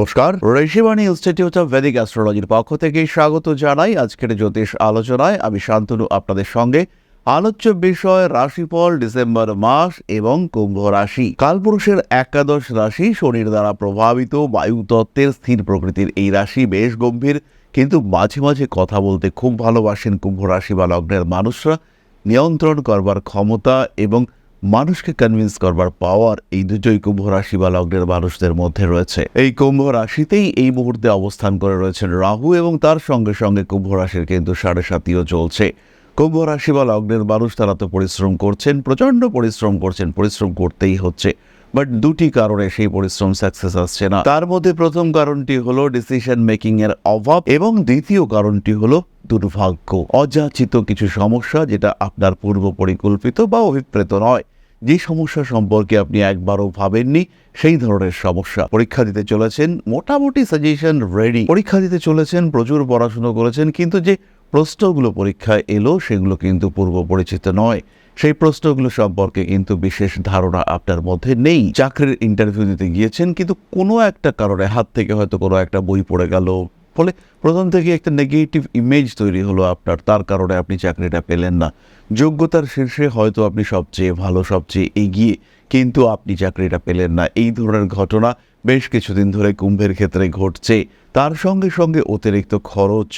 নমস্কার। Rishibani institute of Vedic অ্যাস্ট্রোলজির পক্ষ থেকে স্বাগত জানাই আজকের জ্যোতিষ আলোচনায়। আমি শান্তনু, আপনাদের সঙ্গে। আলোচ্য বিষয়, রাশিফল, ডিসেম্বর মাস এবং কুম্ভ রাশি। কালপুরুষের একাদশ রাশি শনির দ্বারা প্রভাবিত বায়ুতত্ত্বের স্থির প্রকৃতির এই রাশি বেশ গম্ভীর। কিন্তু মাঝে মাঝে কথা বলতে খুব ভালোবাসেন কুম্ভ রাশি বা লগ্নের মানুষরা। নিয়ন্ত্রণ করবার ক্ষমতা এবং মানুষকে কনভিন্স করবার পাওয়ার এই দুটোই কুম্ভ রাশি বা লগ্নের মানুষদের মধ্যে রয়েছে। এই কুম্ভ রাশিতেই এই মুহূর্তে অবস্থান করে রয়েছেন রাহু এবং তার সঙ্গে সঙ্গে কুম্ভ রাশির কিন্তু সাড়ে সাতিও চলছে। কুম্ভ রাশি বা লগ্নের মানুষ তারা তো পরিশ্রম করছেন, প্রচণ্ড পরিশ্রম করছেন, পরিশ্রম করতেই হচ্ছে। বাট দুটি কারণে সেই পরিশ্রম সাকসেস আসছে না। তার মধ্যে প্রথম কারণটি হলো ডিসিশন মেকিং এর অভাব এবং দ্বিতীয় কারণটি হলো দুর্ভাগ্য। অযাচিত কিছু সমস্যা যেটা আপনার পূর্ব পরিকল্পিত বা অভিপ্রেত নয়। যে সমস্যা সম্পর্কে আপনি একবারও ভাবেননি, সেই ধরনের সমস্যা। পরীক্ষা দিতে চলেছেন, মোটামুটি সাজেশন রেডি পরীক্ষা দিতে চলেছেন, প্রচুর পড়াশুনো করেছেন, কিন্তু যে প্রশ্নগুলো পরীক্ষায় এলো, সেগুলো কিন্তু পূর্ব পরিচিত নয়। সেই প্রশ্নগুলো সম্পর্কে কিন্তু বিশেষ ধারণা আপনার মধ্যে নেই। চাকরির ইন্টারভিউ দিতে গিয়েছেন, কিন্তু কোনো একটা কারণে হাত থেকে হয়তো কোনো একটা বই পড়ে গেল। ফলে প্রথম থেকে একটা নেগেটিভ ইমেজ তৈরি হলো আপনার, তার কারণে আপনি চাকরিটা পেলেন না। যোগ্যতার শীর্ষে হয়তো আপনি সবচেয়ে ভালো, সবচেয়ে এগিয়ে, কিন্তু আপনি চাকরিটা পেলেন না। এই ধরনের ঘটনা বেশ কিছুদিন ধরে কুম্ভের ক্ষেত্রে ঘটছে। তার সঙ্গে সঙ্গে অতিরিক্ত খরচ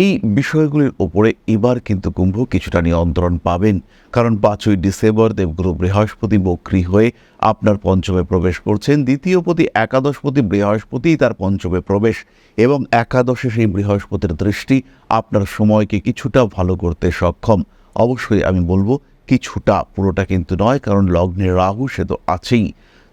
এই বিষয়গুলির ওপরে এবার কিন্তু কুম্ভ কিছুটা নিয়ন্ত্রণ পাবেন। কারণ পাঁচই ডিসেম্বর দেবগুরু বৃহস্পতি বক্রী হয়ে আপনার পঞ্চমে প্রবেশ করছেন। দ্বিতীয় পতি একাদশপতি বৃহস্পতি তার পঞ্চমে প্রবেশ এবং একাদশে সেই বৃহস্পতির দৃষ্টি আপনার সময়কে কিছুটা ভালো করতে সক্ষম। অবশ্যই আমি বলব কিছুটা, পুরোটা কিন্তু নয়, কারণ লগ্নে রাহু সে তো আছেই।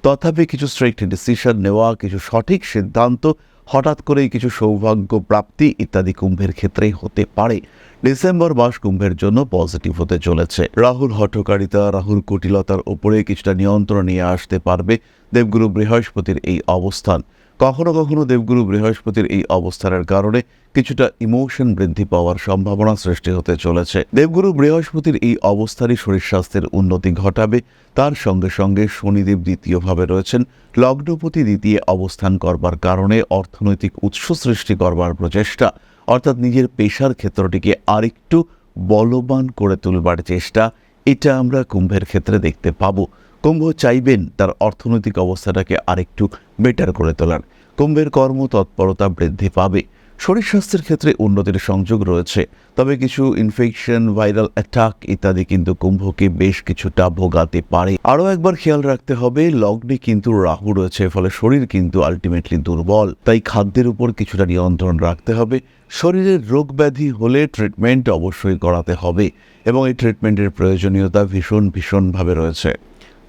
তথাপি কিছু স্ট্রিক্ট ডিসিশন নেওয়া, কিছু সঠিক সিদ্ধান্ত হঠাৎ করেই কিছু সৌভাগ্য, প্রাপ্তি ইত্যাদি কুম্ভের ক্ষেত্রে হতে পারে। ডিসেম্বর মাস কুম্ভের জন্য পজিটিভ হতে চলেছে। রাহুল হঠকারিতা, রাহুল কুটিলতার ওপরে কিছুটা নিয়ন্ত্রণ নিয়ে আসতে পারবে দেবগুরু বৃহস্পতির এই অবস্থান। কখনো কখনো দেবগুরু বৃহস্পতির এই অবস্থানের কারণে কিছুটা ইমোশন বৃদ্ধি পাওয়ার সম্ভাবনা সৃষ্টি হতে চলেছে। দেবগুরু বৃহস্পতির এই অবস্থারই শরীর স্বাস্থ্যের উন্নতি ঘটাবে। তার সঙ্গে সঙ্গে শনিদেব দ্বিতীয়ভাবে রয়েছেন। লগ্নপতি দ্বিতীয় অবস্থান করবার কারণে অর্থনৈতিক উৎস সৃষ্টি করবার প্রচেষ্টা, অর্থাৎ নিজের পেশার ক্ষেত্রটিকে আরেকটু বলবান করে তুলবার চেষ্টা, এটা আমরা কুম্ভের ক্ষেত্রে দেখতে পাবো। কুম্ভ চাইবেন তার অর্থনৈতিক অবস্থাটাকে আরেকটু বেটার করে তোলার। কুম্ভের কর্ম তৎপরতা বৃদ্ধি পাবে। শরীর স্বাস্থ্যের ক্ষেত্রে উন্নতির সংযোগ রয়েছে। তবে কিছু ইনফেকশন ভাইরাল অ্যাটাক ইত্যাদি কিন্তু কুম্ভকে বেশ কিছুটা ভোগাতে পারে। আরও একবার খেয়াল রাখতে হবে, লগ্নে কিন্তু রাহু রয়েছে, ফলে শরীর কিন্তু আলটিমেটলি দুর্বল। তাই খাদ্যের উপর কিছুটা নিয়ন্ত্রণ রাখতে হবে। শরীরের রোগ ব্যাধি হলে ট্রিটমেন্ট অবশ্যই করাতে হবে। এবং এই ট্রিটমেন্টের প্রয়োজনীয়তা ভীষণ ভীষণভাবে রয়েছে।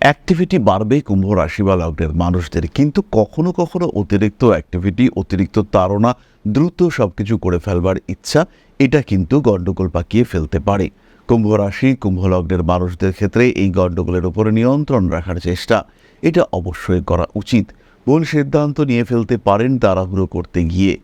অ্যাক্টিভিটি বাড়বে কুম্ভ রাশি বা লগ্নের মানুষদের। কিন্তু কখনো কখনো অতিরিক্ত অ্যাক্টিভিটি অতিরিক্ত তাড়না দ্রুত সব কিছু করে ফেলবার ইচ্ছা, এটা কিন্তু গণ্ডগোল পাকিয়ে ফেলতে পারে। কুম্ভ রাশি, কুম্ভ লগ্নের মানুষদের ক্ষেত্রে এই গণ্ডগোলের উপরে নিয়ন্ত্রণ রাখার চেষ্টা, এটা অবশ্যই করা উচিত। ভুল সিদ্ধান্ত নিয়ে ফেলতে পারেন তাড়াহুড়ো করতে গিয়ে।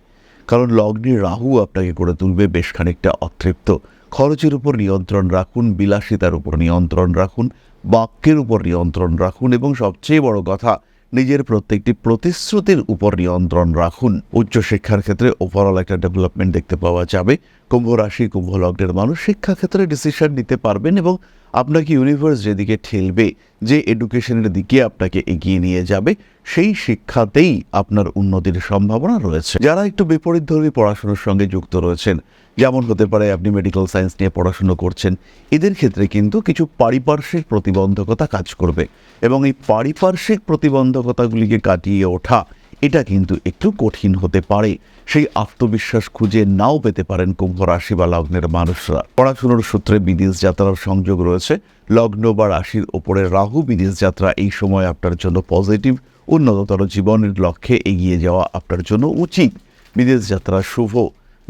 কারণ লগ্নে রাহু আপনাকে করে তুলবে বেশ খানিকটা অতৃপ্ত। খরচের উপর নিয়ন্ত্রণ রাখুন, বিলাসিতার উপর নিয়ন্ত্রণ রাখুন, বাক্যের উপর নিয়ন্ত্রণ রাখুন এবং সবচেয়ে বড় কথা, নিজের প্রত্যেকটি প্রতিশ্রুতির উপর নিয়ন্ত্রণ রাখুন। উচ্চশিক্ষার ক্ষেত্রে ওভারঅল একটা ডেভেলপমেন্ট দেখতে পাওয়া যাবে। কুম্ভ রাশি, কুম্ভ লগ্নের মানুষ শিক্ষাক্ষেত্রে ডিসিশন নিতে পারবেন এবং আপনাকে ইউনিভার্স যেদিকে ঠেলবে, যে এডুকেশনের দিকে আপনাকে এগিয়ে নিয়ে যাবে, সেই শিক্ষাতেই আপনার উন্নতির সম্ভাবনা রয়েছে। যারা একটু বিপরীতধর্মী পড়াশোনার সঙ্গে যুক্ত রয়েছেন যেমন হতে পারে আপনি মেডিকেল সায়েন্স নিয়ে পড়াশুনো করছেন, এদের ক্ষেত্রে কিন্তু কিছু পারিপার্শ্বিক প্রতিবন্ধকতা কাজ করবে এবং এই পারিপার্শ্বিক প্রতিবন্ধকতাগুলিকে কাটিয়ে ওঠা, এটা কিন্তু একটু কঠিন হতে পারে। সেই আত্মবিশ্বাস খুঁজে নাও পেতে পারেন কুম্ভ রাশি বা লগ্নের মানুষরা। পড়াশুনোর সূত্রে বিদেশ যাত্রার সংযোগ রয়েছে। লগ্ন বা রাশির ওপরে রাহু বিদেশ যাত্রা এই সময় আপনার জন্য পজিটিভ উন্নততর জীবনের লক্ষ্যে এগিয়ে যাওয়া আপনার জন্য উচিত। বিদেশ যাত্রা শুভ।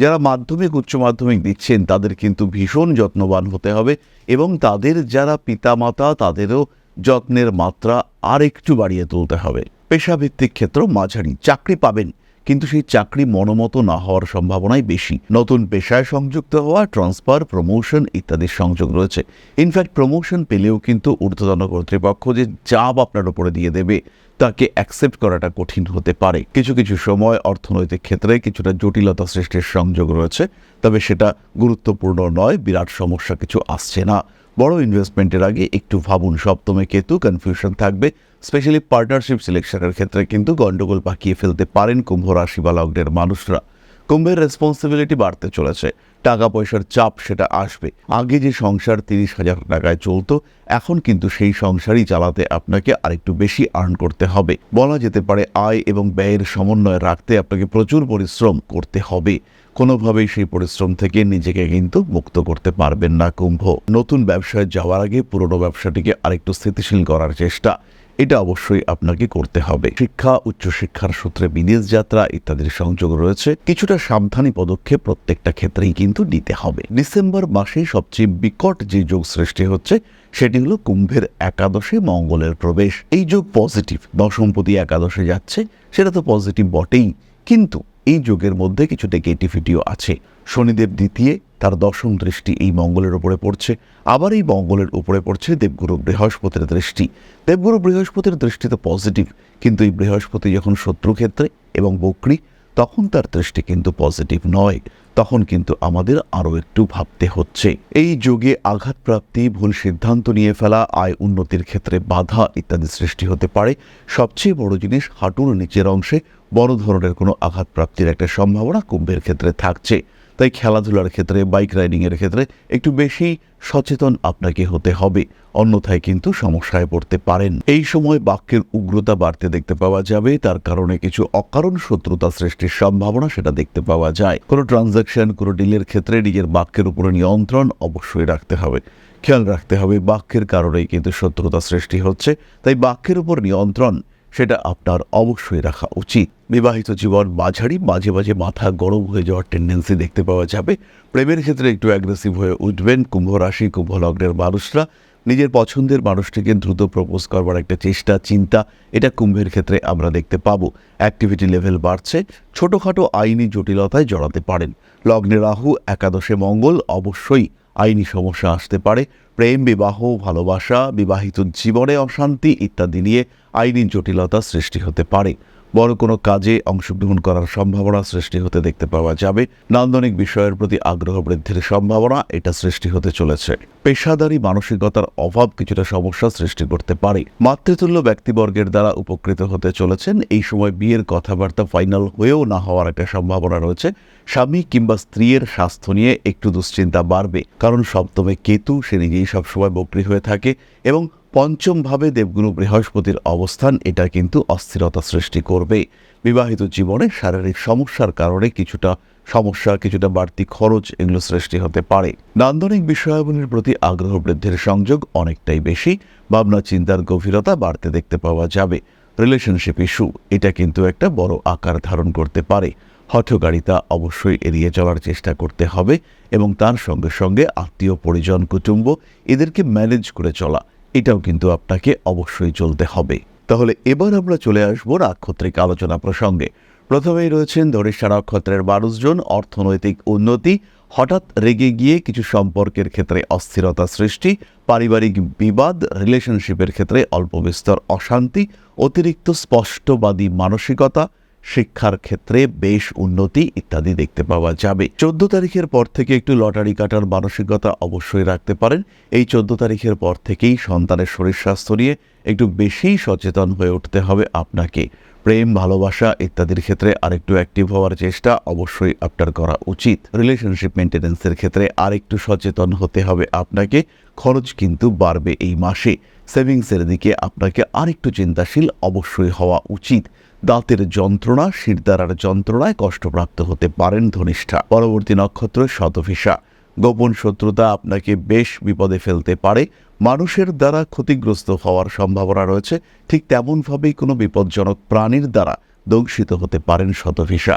যারা মাধ্যমিক, উচ্চ মাধ্যমিক দিচ্ছেন, তাদের কিন্তু ভীষণ যত্নবান হতে হবে এবং তাদের যারা পিতামাতা, তাদেরও যত্নের মাত্রা আর একটু বাড়িয়ে তুলতে হবে। পেশাভিত্তিক ক্ষেত্র মাঝারি। চাকরি পাবেন কিন্তু সেই চাকরি মনোমতো না হওয়ার সম্ভাবনাই বেশি। নতুন পেশায় সংযুক্ত হওয়া, ট্রান্সফার, প্রমোশন ইত্যাদির সংযোগ রয়েছে। ইনফ্যাক্ট প্রমোশন পেলেও কিন্তু ঊর্ধ্বতন কর্তৃপক্ষ যে চাপ আপনার উপরে দিয়ে দেবে, তাকে অ্যাকসেপ্ট করাটা কঠিন হতে পারে। কিছু কিছু সময় অর্থনৈতিক ক্ষেত্রে কিছুটা জটিলতা সৃষ্টির সংযোগ রয়েছে, তবে সেটা গুরুত্বপূর্ণ নয়, বিরাট সমস্যা কিছু আসছে না। বড় ইনভেস্টমেন্টের আগে একটু ভাবুন, সপ্তমে কেতু কনফিউশন থাকবে। স্পেশালি পার্টনারশিপ সিলেকশনের ক্ষেত্রে কিন্তু গন্ডগোল পাকিয়ে ফেলতে পারেন কুম্ভ রাশি বা লগ্নের মানুষরা। কুম্ভের রেসপন্সিবিলিটি বাড়তে চলেছে। টাকা পয়সার চাপ সেটা আসবে। আগে যে সংসার তিরিশ হাজার টাকায় চলতো, এখন কিন্তু সেই সংসারই চালাতে আপনাকে আরেকটু বেশি আর্ন করতে হবে। বলা যেতে পারে আয় এবং ব্যয়ের সমন্বয় রাখতে আপনাকে প্রচুর পরিশ্রম করতে হবে। কোনোভাবেই সেই পরিশ্রম থেকে নিজেকে কিন্তু মুক্ত করতে পারবেন না কুম্ভ। নতুন ব্যবসায় যাওয়ার আগে পুরনো ব্যবসাটিকে আরেকটু স্থিতিশীল করার চেষ্টা, এটা অবশ্যই আপনাকে করতে হবে। শিক্ষা, উচ্চশিক্ষার সূত্রে বিদেশ যাত্রা ইত্যাদির সংযোগ রয়েছে। কিছুটা সাবধানী পদক্ষেপ প্রত্যেকটা ক্ষেত্রেই কিন্তু নিতে হবে। ডিসেম্বর মাসে সবচেয়ে বিকট যে যোগ সৃষ্টি হচ্ছে, সেটি হলো কুম্ভের একাদশে মঙ্গলের প্রবেশ। এই যোগ পজিটিভ, দশমপতি একাদশে যাচ্ছে, সেটা তো পজিটিভ বটেই। কিন্তু এই যোগের মধ্যে কিছু নেগেটিভিটিও আছে। শনিদেব দ্বিতীয়, তার দশম দৃষ্টি এই মঙ্গলের উপরে পড়ছে। আবার এই মঙ্গলের উপরে পড়ছে দেবগুরু বৃহস্পতির দৃষ্টি। দেবগুরু বৃহস্পতির দৃষ্টি তো পজিটিভ কিন্তু এই বৃহস্পতি যখন শত্রু ক্ষেত্রে এবং বকরি, তখন তার দৃষ্টি কিন্তু পজিটিভ নয়। তখন কিন্তু আমাদের আরও একটু ভাবতে হচ্ছে। এই যোগে আঘাতপ্রাপ্তি, ভুল সিদ্ধান্ত নিয়ে ফেলা, আয় উন্নতির ক্ষেত্রে বাধা ইত্যাদি সৃষ্টি হতে পারে। সবচেয়ে বড় জিনিস হাঁটুর নিচের অংশে বড় ধরনের কোনো আঘাতপ্রাপ্তির একটা সম্ভাবনা কুম্ভের ক্ষেত্রে থাকছে। তাই খেলাধুলার ক্ষেত্রে বাইক রাইডিংয়ের ক্ষেত্রে একটু বেশি সচেতন আপনাকে হতে হবে। অন্যথায় কিন্তু সমস্যায় পড়তে পারেন। এই সময় বাক্যের উগ্রতা বাড়তে দেখতে পাওয়া যাবে, তার কারণে কিছু অকারণ শত্রুতা সৃষ্টির সম্ভাবনা সেটা দেখতে পাওয়া যায়। কোনো ট্রানজাকশন কোনো ডিলের ক্ষেত্রে নিজের বাক্যের উপরে নিয়ন্ত্রণ অবশ্যই রাখতে হবে। খেয়াল রাখতে হবে, বাক্যের কারণেই কিন্তু শত্রুতা সৃষ্টি হচ্ছে, তাই বাক্যের উপর নিয়ন্ত্রণ সেটা আপনার অবশ্যই রাখা উচিত। বিবাহিত জীবন মাঝারি, মাঝে মাঝে মাথা গরম হয়ে যাওয়ার টেন্ডেন্সি দেখতে পাওয়া যাবে। প্রেমের ক্ষেত্রে একটু অ্যাগ্রেসিভ হয়ে উঠবেন। কুম্ভ রাশি, কুম্ভ লগ্নের মানুষরা নিজের পছন্দের মানুষটিকে দ্রুত প্রপোজ করবার একটা চেষ্টা, চিন্তা, এটা কুম্ভের ক্ষেত্রে আমরা দেখতে পাবো। অ্যাক্টিভিটি লেভেল বাড়ছে। ছোটোখাটো আইনি জটিলতায় জড়াতে পারেন। লগ্নে রাহু, একাদশে মঙ্গল, অবশ্যই আইনি সমস্যা আসতে পারে, প্রেম, বিবাহ, ভালোবাসা, বিবাহিত জীবনে অশান্তি ইত্যাদি নিয়ে আইনি জটিলতা সৃষ্টি হতে পারে। বড় কোনো কাজে অংশগ্রহণ করার সম্ভাবনা সৃষ্টি হতে দেখতে পাওয়া যাবে। নান্দনিক বিষয়ের প্রতি আগ্রহ বৃদ্ধির সম্ভাবনা এটা সৃষ্টি হতে চলেছে। পেশাদারী মানসিকতার অভাব কিছুটা সমস্যা সৃষ্টি করতে পারে। মাতৃতুল্য ব্যক্তিবর্গের দ্বারা উপকৃত হতে চলেছেন। এই সময় বিয়ের কথাবার্তা ফাইনাল হয়েও না হওয়ার একটা সম্ভাবনা রয়েছে। স্বামী কিংবা স্ত্রীর স্বাস্থ্য নিয়ে একটু দুশ্চিন্তা বাড়বে। কারণ সপ্তমে কেতু, সে নিজেই সবসময় বক্রী হয়ে থাকে এবং পঞ্চমভাবে দেবগুরু বৃহস্পতির অবস্থান, এটা কিন্তু অস্থিরতা সৃষ্টি করবে। বিবাহিত জীবনে শারীরিক সমস্যার কারণে কিছুটা সমস্যা, কিছুটা বাড়তি খরচ এগুলো সৃষ্টি হতে পারে। নান্দনিক বিষয়াবলীর প্রতি আগ্রহ বৃদ্ধির সংযোগ অনেকটাই বেশি, ভাবনা চিন্তার গভীরতা বাড়তে দেখতে পাওয়া যাবে। রিলেশনশিপ ইস্যু, এটা কিন্তু একটা বড় আকার ধারণ করতে পারে। হঠগাড়িতা অবশ্যই এড়িয়ে চলার চেষ্টা করতে হবে এবং তার সঙ্গে সঙ্গে আত্মীয়, পরিজন, কুটুম্ব এদেরকে ম্যানেজ করে চলা। এটাও কিন্তু আপনাকে অবশ্যই চলতে হবে। তাহলে এবার আমরা চলে আসব নাক্ষত্রিক আলোচনা প্রসঙ্গে। প্রথমেই রয়েছেন ধরিষ্ঠা নক্ষত্রের মানুষজন অর্থনৈতিক উন্নতি, হঠাৎ রেগে গিয়ে কিছু সম্পর্কের ক্ষেত্রে অস্থিরতা সৃষ্টি, পারিবারিক বিবাদ রিলেশনশিপের ক্ষেত্রে অল্প বিস্তর অশান্তি, অতিরিক্ত স্পষ্টবাদী মানসিকতা শিক্ষার ক্ষেত্রে বেশ উন্নতি ইত্যাদি দেখতে পাওয়া যাবে। চোদ্দ তারিখের পর থেকে একটু লটারি কাটার মানসিকতা অবশ্যই রাখতে পারেন। এই চোদ্দ তারিখের পর থেকেই সন্তানের শরীর স্বাস্থ্য নিয়ে একটু বেশিই সচেতন হয়ে উঠতে হবে আপনাকে। প্রেম, ভালোবাসা ইত্যাদির ক্ষেত্রে আরেকটু অ্যাক্টিভ হওয়ার চেষ্টা অবশ্যই আপনার করা উচিত। রিলেশনশিপ মেনটেন্যান্সের ক্ষেত্রে আরেকটু সচেতন হতে হবে আপনাকে। খরচ কিন্তু বাড়বে এই মাসে। সেভিংসের দিকে আপনাকে আরেকটু চিন্তাশীল অবশ্যই হওয়া উচিত। দাঁতের যন্ত্রণা শিরদারার যন্ত্রণায় কষ্টপ্রাপ্ত হতে পারেন ধনিষ্ঠা। পরবর্তী নক্ষত্র শতভিসা গোপন শত্রুতা আপনাকে বেশ বিপদে ফেলতে পারে। মানুষের দ্বারা ক্ষতিগ্রস্ত হওয়ার সম্ভাবনা রয়েছে। ঠিক তেমনভাবেই কোনো বিপজ্জনক প্রাণীর দ্বারা দংশিত হতে পারেন শতভিসা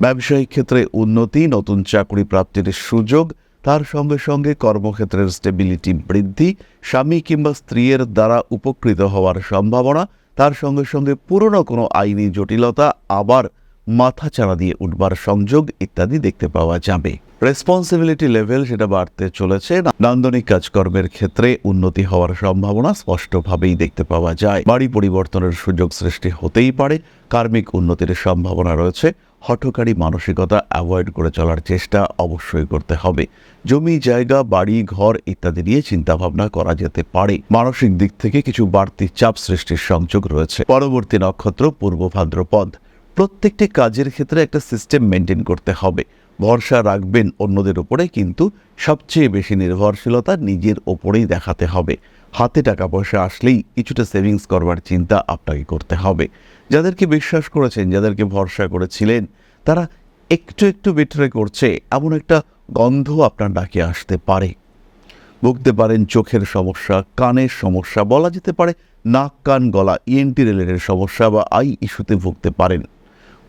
ব্যবসায়িক ক্ষেত্রে উন্নতি, নতুন চাকরি প্রাপ্তির সুযোগ, তার সঙ্গে সঙ্গে কর্মক্ষেত্রের স্টেবিলিটি বৃদ্ধি, স্বামী কিংবা স্ত্রীর দ্বারা উপকৃত হওয়ার সম্ভাবনা তার সঙ্গে সঙ্গে পুরনো কোনো আইনি জটিলতা আবার মাথা চাড়া দিয়ে উঠবার সংযোগ ইত্যাদি দেখতে পাওয়া যাবে। রেসপন্সিবিলিটি লেভেল সেটা বাড়তে চলেছে। নান্দনিক কাজকর্মের ক্ষেত্রে উন্নতি হওয়ার সম্ভাবনা স্পষ্টভাবেই দেখতে পাওয়া যায়। বাড়ি পরিবর্তনের সুযোগ সৃষ্টি হতেই পারে। কার্মিক উন্নতির সম্ভাবনা রয়েছে। হঠকারী মানসিকতা অ্যাভয়েড করে চলার চেষ্টা অবশ্যই করতে হবে। জমি, জায়গা, বাড়ি, ঘর ইত্যাদি নিয়ে চিন্তাভাবনা করা যেতে পারে। মানসিক দিক থেকে কিছু বাড়তি চাপ সৃষ্টির সংযোগ রয়েছে। পরবর্তী নক্ষত্র পূর্ব ভাদ্রপদ। প্রত্যেকটি কাজের ক্ষেত্রে একটা সিস্টেম মেনটেন করতে হবে। ভরসা রাখবেন অন্যদের উপরে, কিন্তু সবচেয়ে বেশি নির্ভরশীলতা নিজের ওপরেই দেখাতে হবে। হাতে টাকা পয়সা আসলেই কিছুটা সেভিংস করবার চিন্তা আপনাকে করতে হবে। যাদেরকে বিশ্বাস করেছেন, যাদেরকে ভরসা করেছিলেন, তারা একটু একটু বিট্রে করছে, এমন একটা গন্ধ আপনার ডাকে আসতে পারে। ভুগতে পারেন চোখের সমস্যা, কানের সমস্যা, বলা যেতে পারে নাক কান গলা ইএনটি রিলেটেড সমস্যা বা আই ইস্যুতে ভুগতে পারেন।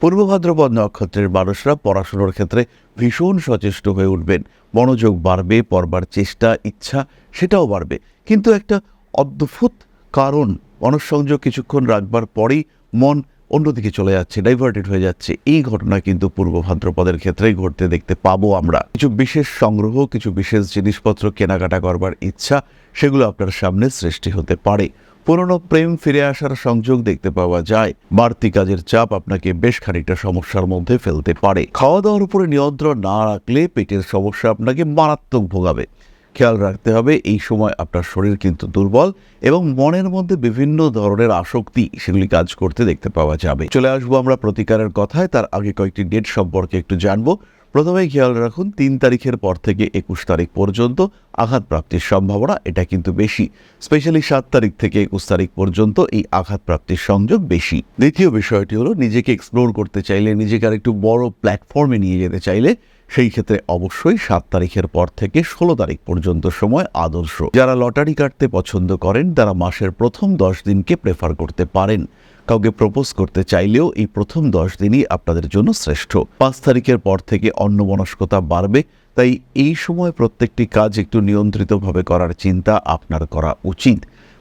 পূর্ব ভাদ্রপদ নক্ষত্রের মানুষরা পড়াশুনোর ক্ষেত্রে ভীষণ সচেষ্ট হয়ে উঠবেন। মনোযোগ বাড়বে, পড়বার চেষ্টা, ইচ্ছা সেটাও বাড়বে। কিন্তু একটা অদ্ভুত কারণ, মনঃসংযোগ কিছুক্ষণ রাখবার পরেই মন অন্যদিকে চলে যাচ্ছে ডাইভার্টেড হয়ে যাচ্ছে। এই ঘটনা কিন্তু পূর্ব ভাদ্রপদের ক্ষেত্রেই ঘটতে দেখতে পাবো আমরা। কিছু বিশেষ সংগ্রহ, কিছু বিশেষ জিনিসপত্র কেনাকাটা করবার ইচ্ছা, সেগুলো আপনার সামনে সৃষ্টি হতে পারে। পুরনো প্রেম ফিরে আসার সংযোগ দেখতে পাওয়া যায়। বাড়তি কাজের চাপ আপনাকে বেশ খানিকটা সমস্যার মধ্যে ফেলতে পারে। খাওয়া দাওয়ার উপরে নিয়ন্ত্রণ না রাখলে পেটের সমস্যা আপনাকে মারাত্মক ভোগাবে। খেয়াল রাখতে হবে, এই সময় আপনার শরীর কিন্তু দুর্বল এবং মনের মধ্যে বিভিন্ন ধরনের আসক্তি সেগুলি কাজ করতে দেখতে পাওয়া যাবে। চলে আসব আমরা প্রতিকারের কথায়, তার আগে কয়েকটি ডেট সম্পর্কে একটু জানব। প্রথমে খেয়াল রাখুন, তিন তারিখের পর থেকে একুশ তারিখ পর্যন্ত আঘাত প্রাপ্তির সম্ভাবনা, এটা কিন্তু বেশি। স্পেশালি সাত তারিখ থেকে একুশ তারিখ পর্যন্ত এই আঘাত প্রাপ্তির সংযোগ বেশি। দ্বিতীয় বিষয়টি হলো, নিজেকে এক্সপ্লোর করতে চাইলে, নিজেকে আর একটু বড় প্ল্যাটফর্মে নিয়ে যেতে চাইলে, সেই ক্ষেত্রে অবশ্যই সাত তারিখের পর থেকে ষোলো তারিখ পর্যন্ত সময় আদর্শ। যারা লটারি কাটতে পছন্দ করেন, তারা মাসের প্রথম দশ দিনকে প্রেফার করতে পারেন। কাউকে প্রপোজ করতে চাইলেও এই প্রথম দশ দিনই আপনাদের জন্য শ্রেষ্ঠ। পাঁচ তারিখের পর থেকে অন্যমনস্কতা বাড়বে, তাই এই সময় প্রত্যেকটি কাজ একটু নিয়ন্ত্রিতভাবে করার চিন্তা আপনার করা উচিত।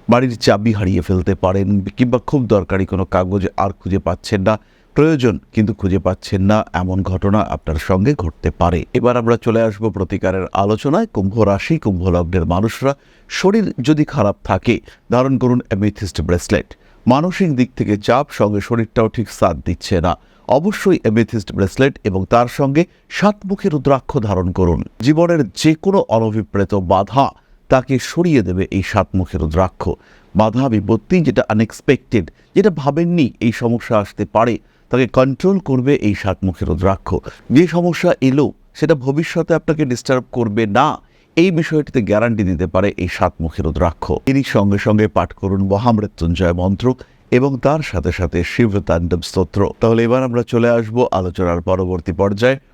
বাড়ির চাবি হারিয়ে ফেলতে পারেন কিংবা খুব দরকারি কোনো কাগজ আর খুঁজে পাচ্ছেন না। প্রয়োজন কিন্তু খুঁজে পাচ্ছেন না, এমন ঘটনা আপনার সঙ্গে ঘটতে পারে। এবার আমরা চলে আসব প্রতিকারের আলোচনায়। কুম্ভ রাশি, কুম্ভ লগ্নের মানুষরা, শরীর যদি খারাপ থাকে, ধারণ করুন অ্যামেথিস্ট ব্রেসলেট। মানসিক দিক থেকে চাপ সঙ্গে শরীরটাও ঠিক সাথ দিচ্ছে না। অবশ্যই এমেথিস্ট ব্রেসলেট এবং তার সঙ্গে সাতমুখী রুদ্রাক্ষ ধারণ করুন। জীবনের যে কোনো অনভিপ্রেত বাধা তাকে সরিয়ে দেবে এই সাতমুখী রুদ্রাক্ষ। বাধা বিপত্তি যেটা আনএক্সপেক্টেড যেটা ভাবেননি এই সমস্যা আসতে পারে, তাকে কন্ট্রোল করবে এই সাতমুখী রুদ্রাক্ষ। যে সমস্যা এলো, সেটা ভবিষ্যতে আপনাকে ডিস্টার্ব করবে না। এই বিষয়টিতে গ্যারান্টি দিতে পারে এই সাত মুখের রুদ্রাক্ষ। তিনি সঙ্গে সঙ্গে পাঠ করুন মহামৃত্যুঞ্জয় মন্ত্র এবং তার সাথে সাথে শিব তাণ্ডব স্তোত্র। তাহলে এবার আমরা চলে আসব আলোচনার পরবর্তী পর্যায়ে।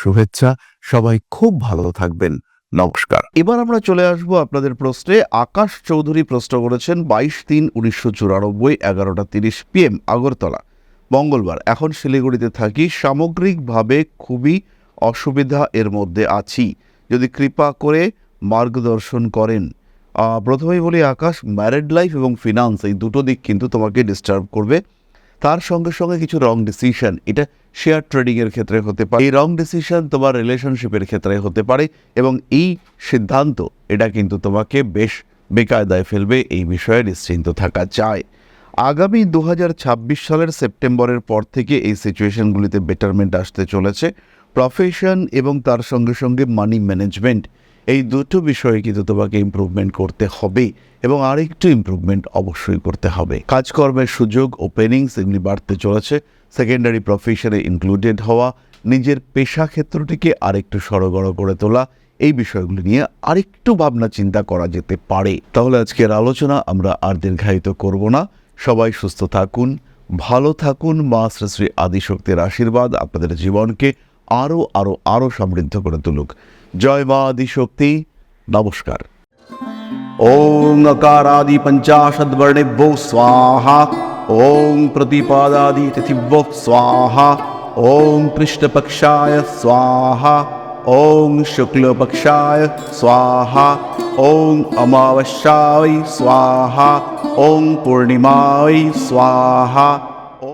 শুভেচ্ছা। সবাই খুব ভালো থাকবেন। নমস্কার। এবার আমরা চলে আসব আপনাদের প্রশ্নে। আকাশ চৌধুরী প্রশ্ন করেছেন বাইশ তিন উনিশশো চুরানব্বই, এগারোটা তিরিশ পিএম আগরতলা। মঙ্গলবার। এখন শিলিগুড়িতে থাকি। সামগ্রিকভাবে খুবই অসুবিধা এর মধ্যে আছি। যদি কৃপা করে মার্গদর্শন করেন। প্রথমেই বলি আকাশ ম্যারেড লাইফ এবং ফিনান্স এই দুটো দিক কিন্তু তোমাকে ডিস্টার্ব করবে। তার সঙ্গে সঙ্গে কিছু রং ডিসিশন এটা শেয়ার ট্রেডিংয়ের ক্ষেত্রে হতে পারে। এই রং ডিসিশন তোমার রিলেশনশিপের ক্ষেত্রে হতে পারে এবং এই সিদ্ধান্ত, এটা কিন্তু তোমাকে বেশ বেকায়দায় ফেলবে, এই বিষয়ে নিশ্চিন্ত থাকা যায়। আগামী দু হাজার ছাব্বিশ সালের সেপ্টেম্বরের পর থেকে এই সিচুয়েশনগুলিতে বেটারমেন্ট আসতে চলেছে। প্রফেশন এবং তার সঙ্গে সঙ্গে মানি ম্যানেজমেন্ট এই দুটো বিষয়ে কিন্তু তোমাকে ইমপ্রুভমেন্ট করতে হবে এবং আরেকটু ইমপ্রুভমেন্ট অবশ্যই করতে হবে। কাজকর্মের সুযোগ ওপেনিংস এগুলি বাড়তে চলেছে। সেকেন্ডারি প্রফেশনে ইনক্লুডেড হওয়া, নিজের পেশা ক্ষেত্রটিকে আরেকটু সড়গড় করে তোলা, এই বিষয়গুলি নিয়ে আরেকটু ভাবনা চিন্তা করা যেতে পারে। তাহলে আজকের আলোচনা আমরা আর দীর্ঘায়িত করব না। সবাই সুস্থ থাকুন, ভালো থাকুন, মা শ্রী শ্রী আদিশক্তির আশীর্বাদ আপনাদের জীবনকে আরও আরও আরও সমৃদ্ধ করে তুলুক। জয় মা আদিশক্তি নমস্কার ওং अकारादि पञ्चाशद्वर्णेभ्यो स्वाहा ॐ प्रतिपादादि तिथिभ्यो स्वाहा ॐ कृष्णपक्षाय स्वाहा ॐ शुक्लपक्षाय स्वाहा ॐ अमावस्याय स्वाहा ॐ पूर्णिमाय स्वाहा